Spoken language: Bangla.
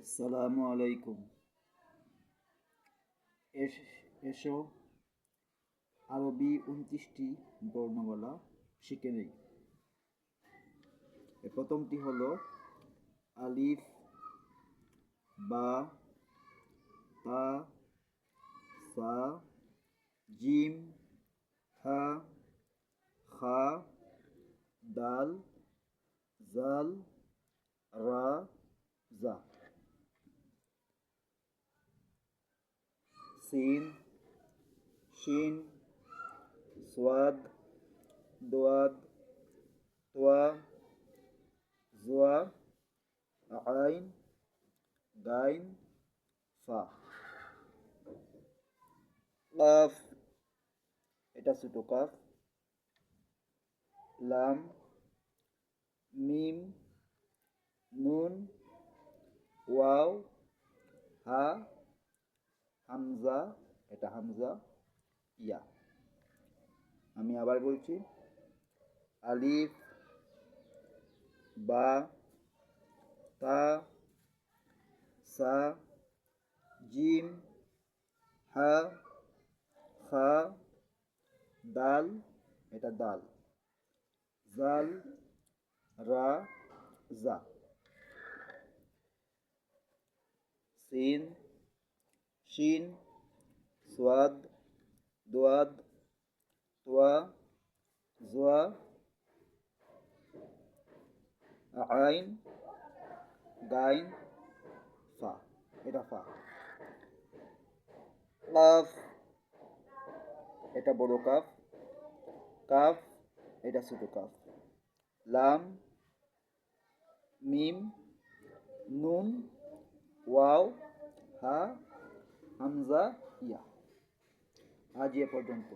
আসসালামু আলাইকুম। এস- আরবি উনত্রিশটি বর্ণমালা শিখে নেই। প্রথমটি হলো আলিফ, বা, তা, সা, জিম, হা, খা, দাল, জাল, রা, জা। সিন, শিন, সোয়াদ, দোয়াদ, তোয়া, জোয়া, আইন, গাইন, ফা। কাফ, এটা ছোটো কাফ। লাম, মিম, নুন, ওয়াও, হা। হামজা, এটা হামজা, ইয়া। আমি আবার বলছি, আলিফ, বা, তা, সা জিম হা, খা, দাল, এটা দাল। জাল, রা, জা। সিন শিন সোয়াদ, দোয়াদ, তোয়া, জোয়া, আইন, গাইন, ফা, এটা ফা। কাফ, এটা বড় কাফ। কাফ, এটা ছোট কাফ। লাম, মিম, নুন, ওয়াও, হা হামজা ইয়া আজ এ পর্যন্ত